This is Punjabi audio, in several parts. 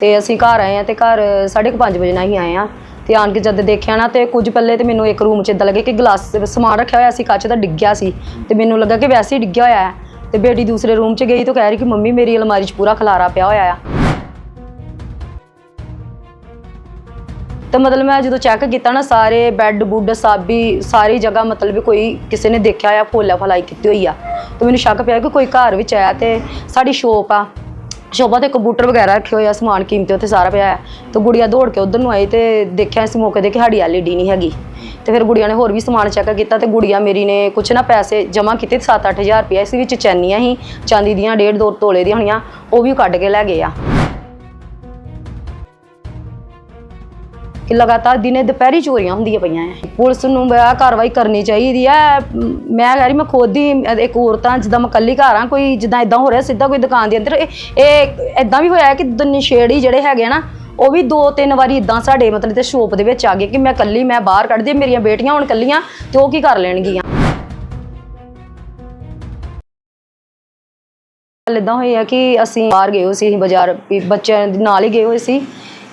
ਤੇ ਅਸੀਂ ਘਰ ਆਏ ਆ ਤੇ ਘਰ 5:30 ਵਜੇ ਨਾਲ ਹੀ ਆਏ ਆ ਤੇ ਆਣ ਕੇ ਜਦ ਦੇਖਿਆ ਨਾ ਤੇ ਕੁਝ ਪੱਲੇ ਤੇ ਮੈਨੂੰ ਇੱਕ ਰੂਮ 'ਚ ਇਦਾਂ ਲੱਗਿਆ ਕਿ ਗਲਾਸ ਸਮਾਨ ਰੱਖਿਆ ਹੋਇਆ ਸੀ, ਕੱਚ ਦਾ ਡਿੱਗਿਆ ਸੀ ਤੇ ਮੈਨੂੰ ਲੱਗਾ ਕਿ ਵੈਸੇ ਹੀ ਡਿੱਗਿਆ ਹੋਇਆ ਹੈ। ਤੇ ਬੇਟੀ ਦੂਸਰੇ ਰੂਮ 'ਚ ਗਈ ਤਾਂ ਕਹਿ ਰਹੀ ਕਿ ਮੰਮੀ ਮੇਰੀ ਅਲਮਾਰੀ 'ਚ ਪੂਰਾ ਖਲਾਰਾ ਪਿਆ ਹੋਇਆ ਆ। ਤੇ ਮਤਲਬ ਮੈਂ ਜਦੋਂ ਚੈੱਕ ਕੀਤਾ ਨਾ, ਸਾਰੇ ਬੈੱਡ ਬੁੱਡ ਸਾਬੀ, ਸਾਰੀ ਜਗ੍ਹਾ ਮਤਲਬ ਕੋਈ ਕਿਸੇ ਨੇ ਦੇਖਿਆ ਆ ਫੋਲਾ ਫਲਾਈ ਕੀਤੀ ਹੋਈ ਆ। ਤੇ ਮੈਨੂੰ ਸ਼ੱਕ ਪਿਆ ਕਿ ਕੋਈ ਘਰ ਵਿੱਚ ਆਇਆ ਤੇ ਸਾਡੀ ਸ਼ੋਪ ਆ। ਸ਼ੋਭਾ ਤੇ ਕੰਪਿਊਟਰ ਵਗੈਰਾ ਰੱਖੇ ਹੋਏ ਆ, ਸਮਾਨ ਕੀਮਤੀ ਉੱਥੇ ਸਾਰਾ ਪਿਆ ਹੈ ਤੇ ਗੁੜੀਆ ਦੌੜ ਕੇ ਉਧਰ ਨੂੰ ਆਈ ਤੇ ਦੇਖਿਆ ਇਸ ਮੌਕੇ ਦੇ ਕਿ ਸਾਡੀ ਐਲਈਡੀ ਨਹੀਂ ਹੈਗੀ। ਤੇ ਫਿਰ ਗੁੜੀਆ ਨੇ ਹੋਰ ਵੀ ਸਮਾਨ ਚੈੱਕ ਕੀਤਾ ਤੇ ਗੁੜੀਆ ਮੇਰੀ ਨੇ ਕੁਛ ਨਾ ਪੈਸੇ ਜਮ੍ਹਾਂ ਕੀਤੇ 7-8000 ਰੁਪਏ ਇਸ ਵਿੱਚ ਚੈਨੀਆਂ ਹੀ ਚਾਂਦੀ ਦੀਆਂ, ਡੇਢ ਦੋ ਤੋਲੇ ਦੀਆਂ ਹੋਣੀਆਂ, ਉਹ ਵੀ ਕੱਢ ਕੇ ਲੈ ਗਏ ਆ। ਕਿ ਲਗਾਤਾਰ ਦਿਨੇ ਦੁਪਹਿਰੀ ਚੋਰੀਆਂ ਹੁੰਦੀਆਂ ਪਈਆਂ ਐ। ਪੁਲਿਸ ਨੂੰ ਬੜਾ ਕਾਰਵਾਈ ਕਰਨੀ ਚਾਹੀਦੀ ਐ। ਮੈਂ ਕਹਿ ਰਹੀ ਮੈਂ ਖੁਦ ਹੀ ਇੱਕ ਔਰਤਾਂ ਜਿੱਦਾਂ ਮੈਂ ਘਰ ਆ, ਕੋਈ ਜਿੱਦਾਂ ਇਦਾਂ ਹੋ ਰਿਹਾ ਸਿੱਧਾ ਕੋਈ ਦੁਕਾਨ ਦੇ ਅੰਦਰ। ਇਹ ਇਦਾਂ ਵੀ ਹੋਇਆ ਕਿ ਨਸ਼ੇੜੀ ਜਿਹੜੇ ਹੈਗੇ ਨਾ, ਉਹ ਵੀ ਦੋ ਤਿੰਨ ਵਾਰੀ ਇਦਾਂ ਸਾਡੇ ਮਤਲਬ ਤੇ ਸ਼ੋਪ ਦੇ ਵਿੱਚ ਆ ਗਏ ਕਿ ਮੈਂ ਕੱਲੀ ਮੈਂ ਬਾਹਰ ਕੱਢਦੀ ਮੇਰੀਆਂ ਬੇਟੀਆਂ ਹੁਣ ਕੱਲੀਆਂ ਤੇ ਉਹ ਕੀ ਕਰ ਲੈਣਗੀਆਂ। ਗੱਲ ਇਦਾਂ ਹੋਈ ਆ ਕਿ ਅਸੀਂ ਬਾਹਰ ਗਏ ਹੋਏ ਸੀ, ਅਸੀਂ ਬਾਜ਼ਾਰ ਬੱਚਿਆਂ ਦੇ ਨਾਲ ਹੀ ਗਏ ਹੋਏ ਸੀ।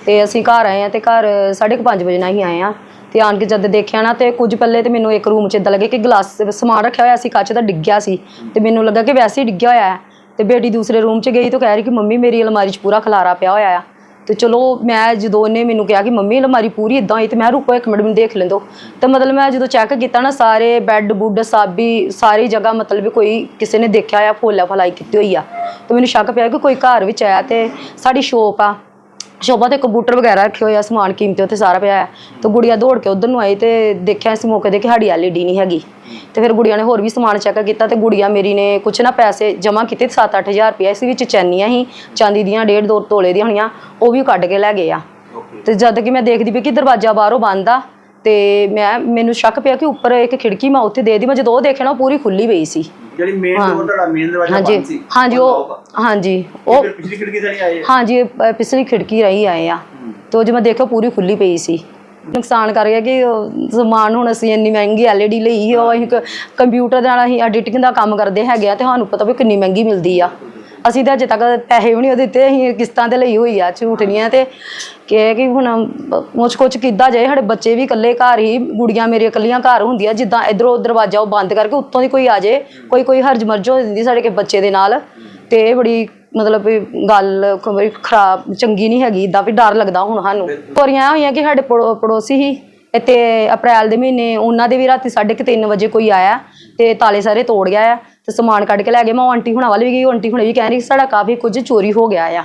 ਤੇ ਅਸੀਂ ਘਰ ਆਏ ਆ ਤੇ ਘਰ 5:30 ਵਜੇ ਨਾਲ ਹੀ ਆਏ ਆ ਤੇ ਆਣ ਕੇ ਜਦ ਦੇਖਿਆ ਨਾ ਤੇ ਕੁਝ ਪਹਿਲੇ ਤੇ ਮੈਨੂੰ ਇੱਕ ਰੂਮ 'ਚ ਇਦਾਂ ਲੱਗੇ ਕਿ ਗਲਾਸ ਸਮਾਨ ਰੱਖਿਆ ਹੋਇਆ ਸੀ, ਕੱਚ ਦਾ ਡਿੱਗਿਆ ਸੀ। ਤੇ ਮੈਨੂੰ ਲੱਗਾ ਕਿ ਵੈਸੇ ਹੀ ਡਿੱਗਿਆ ਹੋਇਆ ਹੈ। ਤੇ ਬੇਟੀ ਦੂਸਰੇ ਰੂਮ 'ਚ ਗਈ ਤਾਂ ਕਹਿ ਰਹੀ ਕਿ ਮੰਮੀ ਮੇਰੀ ਅਲਮਾਰੀ 'ਚ ਪੂਰਾ ਖਲਾਰਾ ਪਿਆ ਹੋਇਆ ਆ। ਤੇ ਚਲੋ ਮੈਂ ਜਦੋਂ ਉਹਨੇ ਮੈਨੂੰ ਕਿਹਾ ਕਿ ਮੰਮੀ ਅਲਮਾਰੀ ਪੂਰੀ ਇਦਾਂ ਹੋਈ ਤੇ ਮੈਂ ਰੁਕੋ, ਇੱਕ ਮਿੰਟ ਮੈਨੂੰ ਦੇਖ ਲੈਂਦੋ। ਤੇ ਮਤਲਬ ਮੈਂ ਜਦੋਂ ਚੈੱਕ ਕੀਤਾ ਨਾ ਸਾਰੇ ਬੈੱਡ ਬੁੱਡ ਸਾਬੀ, ਸਾਰੀ ਜਗ੍ਹਾ ਮਤਲਬ ਵੀ ਕੋਈ ਕਿਸੇ ਨੇ ਦੇਖਿਆ ਆ ਫੋਲਾ ਫਲਾਈ ਕੀਤੀ ਹੋਈ ਆ। ਤੇ ਮੈਨੂੰ ਸ਼ੱਕ ਪਿਆ ਕਿ ਕੋਈ ਘਰ ਵਿੱਚ ਆਇਆ ਤੇ ਸਾਡੀ ਸ਼ੋਪ ਆ। ਸ਼ੋਭਾ ਤੇ ਕੰਪਿਊਟਰ ਵਗੈਰਾ ਰੱਖੇ ਹੋਏ ਆ ਸਮਾਨ ਕੀਮਤੀ ਉੱਥੇ ਸਾਰਾ ਪਿਆ ਹੈ ਤੇ ਗੁੜੀਆ ਦੌੜ ਕੇ ਉਧਰ ਨੂੰ ਆਈ ਤੇ ਦੇਖਿਆ ਇਸ ਮੌਕੇ ਦੇ ਕਿ ਸਾਡੀ ਐਲਈਡੀ ਨਹੀਂ ਹੈਗੀ। ਤੇ ਫਿਰ ਗੁੜੀਆ ਨੇ ਹੋਰ ਵੀ ਸਮਾਨ ਚੈੱਕ ਕੀਤਾ ਤੇ ਗੁੜੀਆ ਮੇਰੀ ਨੇ ਕੁਛ ਨਾ ਪੈਸੇ ਜਮ੍ਹਾਂ ਕੀਤੇ 7-8000 ਰੁਪਏ ਇਸ ਵਿੱਚ ਚੈਨੀਆਂ ਹੀ ਚਾਂਦੀ ਦੀਆਂ ਡੇਢ ਦੋ ਤੋਲੇ ਦੀਆਂ ਹੋਣੀਆਂ ਉਹ ਵੀ ਕੱਢ ਕੇ ਲੈ ਗਏ ਆ। ਤੇ ਜਦ ਕਿ ਮੈਂ ਦੇਖਦੀ ਪਈ ਕਿ ਦਰਵਾਜ਼ਾ ਬਾਹਰੋਂ ਬੰਦ ਆ ਤੇ ਮੈਂ ਮੈਨੂੰ ਸ਼ੱਕ ਪਿਆ ਕਿ ਉੱਪਰ ਇੱਕ ਖਿੜਕੀ ਮੈਂ ਉੱਥੇ ਦੇ ਦੀ ਮੈਂ ਜਦੋਂ ਉਹ ਦੇਖਿਆ ਨਾ ਉਹ ਪੂਰੀ ਖੁੱਲੀ ਪਈ ਸੀ। ਜਿਹੜੀ ਮੇਨ ਡੋਰ ਤੁਹਾਡਾ ਮੇਨ ਦਰਵਾਜ਼ਾ ਹਾਂਜੀ। ਬੰਦ ਸੀ ਹਾਂਜੀ ਉਹ ਹਾਂਜੀ ਉਹ ਫਿਰ ਪਿਛਲੀ ਖਿੜਕੀ ਸਾਰੀ ਆਏ? ਆ? ਹਾਂਜੀ ਅ, ਪਿਛਲੀ ਖਿੜਕੀ ਰਹੀ ਆਏ ਆ। ਤੇ ਉਹ ਜੇ ਮੈਂ ਦੇਖਿਆ ਪੂਰੀ ਖੁੱਲੀ ਪਈ ਸੀ। ਨੁਕਸਾਨ ਕਰ ਗਿਆ ਕਿ ਉਹ ਸਮਾਨ ਹੁਣ ਅਸੀਂ ਇੰਨੀ ਮਹਿੰਗੀ ਐਲਈਡੀ ਲਈ ਉਹ ਅਸੀਂ ਕ- ਕੰਪਿਊਟਰ ਦੇ ਨਾਲ ਅਸੀਂ ਐਡੀਟਿੰਗ ਦਾ ਕੰਮ ਕਰਦੇ ਹੈਗੇ ਆ ਤੇ ਸਾਨੂੰ ਪਤਾ ਵੀ ਕਿੰਨੀ ਮਹਿੰਗੀ ਮਿਲਦੀ ਆ। ਅਸੀਂ ਤਾਂ ਅਜੇ ਤੱਕ ਪੈਸੇ ਵੀ ਨਹੀਂ ਉਹ ਦਿੱਤੇ, ਅਸੀਂ ਕਿਸ਼ਤਾਂ ਤੇ ਲਈ ਹੋਈ ਆ, ਝੂਠ ਨਹੀਂ ਆ ਤੇ ਕਿ ਕਿ ਹੁਣ ਮੁਝ ਕੁਛ ਕਿੱਦਾਂ ਜਾਏ, ਸਾਡੇ ਬੱਚੇ ਵੀ ਇਕੱਲੇ ਘਰ ਹੀ, ਗੁੜੀਆਂ ਮੇਰੀਆਂ ਇਕੱਲੀਆਂ ਘਰ ਹੁੰਦੀਆਂ, ਜਿੱਦਾਂ ਇਧਰੋਂ ਦਰਵਾਜ਼ਾ ਉਹ ਬੰਦ ਕਰਕੇ ਉੱਤੋਂ ਦੀ ਕੋਈ ਆ ਜਾਏ, ਕੋਈ ਕੋਈ ਹਰਜ ਮਰਜ ਹੋ ਜਾਂਦੀ ਸਾਡੇ ਕੇ ਬੱਚੇ ਦੇ ਨਾਲ। ਤੇ ਇਹ ਬੜੀ ਮਤਲਬ ਵੀ ਗੱਲ ਖ- ਖਰਾਬ, ਚੰਗੀ ਨਹੀਂ ਹੈਗੀ ਇਦਾਂ ਵੀ ਡਰ ਲੱਗਦਾ ਹੁਣ ਸਾਨੂੰ। ਚੋਰੀਆਂ ਹੋਈਆਂ ਕਿ ਸਾਡੇ ਪੜੋ- ਪੜੋਸੀ ਹੀ, ਇੱਥੇ ਅਪ੍ਰੈਲ ਦੇ ਮਹੀਨੇ, ਉਹਨਾਂ ਦੇ ਵੀ ਰਾਤੀ 3:30 ਵਜੇ ਕੋਈ ਆਇਆ। ਤੇ ਤਾਲੇ ਸਾਰੇ ਤੋੜ ਗਿਆ ਆ ਤੇ ਸਮਾਨ ਕੱਢ ਕੇ ਲੈ ਗਏ। ਮੈਂ ਉਹ ਆਂਟੀ ਹੁਣਾਂ ਵੱਲ ਵੀ ਗਈ, ਉਹ ਆਂਟੀ ਹੁਣੇ ਵੀ ਕਹਿ ਰਹੀ ਸਾਡਾ ਕਾਫੀ ਕੁਝ ਚੋਰੀ ਹੋ ਗਿਆ ਆ।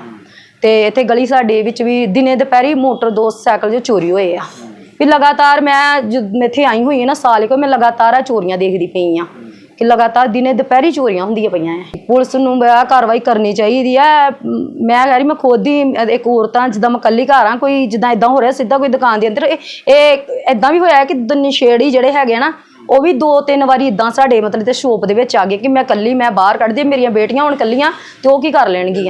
ਤੇ ਇੱਥੇ ਗਲੀ ਸਾਡੇ ਵਿੱਚ ਵੀ ਦਿਨੇ ਦੁਪਹਿਰੀ ਮੋਟਰ ਦੋ ਸਾਈਕਲ ਜੋ ਚੋਰੀ ਹੋਏ ਆ। ਵੀ ਲਗਾਤਾਰ ਮੈਂ ਜਦ ਇੱਥੇ ਆਈ ਹੋਈ ਹਾਂ ਨਾ ਸਾਲ ਕੋ, ਮੈਂ ਲਗਾਤਾਰ ਆ ਚੋਰੀਆਂ ਦੇਖਦੀ ਪਈ ਆ। ਕਿ ਲਗਾਤਾਰ ਦਿਨੇ ਦੁਪਹਿਰੀ ਚੋਰੀਆਂ ਹੁੰਦੀਆਂ ਪਈਆਂ ਐ ਪੁਲਿਸ ਨੂੰ ਬੜਾ ਕਾਰਵਾਈ ਕਰਨੀ ਚਾਹੀਦੀ ਐ ਮੈਂ ਕਹਿ ਰਹੀ, ਮੈਂ ਖੁਦ ਹੀ ਇੱਕ ਔਰਤਾਂ, ਜਿੱਦਾਂ ਮੈਂ ਇਕੱਲੀ ਘਰ ਆ, ਕੋਈ ਜਿੱਦਾਂ ਇਦਾਂ ਹੋ ਰਿਹਾ, ਸਿੱਧਾ ਕੋਈ ਦੁਕਾਨ ਦੇ ਅੰਦਰ। ਇਹ ਇਦਾਂ ਵੀ ਹੋਇਆ ਕਿ ਨਸ਼ੇੜੀ ਜਿਹੜੇ ਹੈਗੇ ਆ ਨਾ ਉਹ ਵੀ ਦੋ ਤਿੰਨ ਵਾਰੀ ਇਦਾਂ ਸਾਡੇ ਮਤਲਬ ਤੇ ਸ਼ੋਪ ਦੇ ਵਿੱਚ ਆ ਗਏ ਕਿ ਮੈਂ ਇਕੱਲੀ, ਮੈਂ ਬਾਹਰ ਕੱਢਦੀ ਮੇਰੀਆਂ ਬੇਟੀਆਂ ਹੁਣ ਇਕੱਲੀਆਂ ਤੇ ਉਹ ਕੀ ਕਰ ਲੈਣਗੀਆਂ?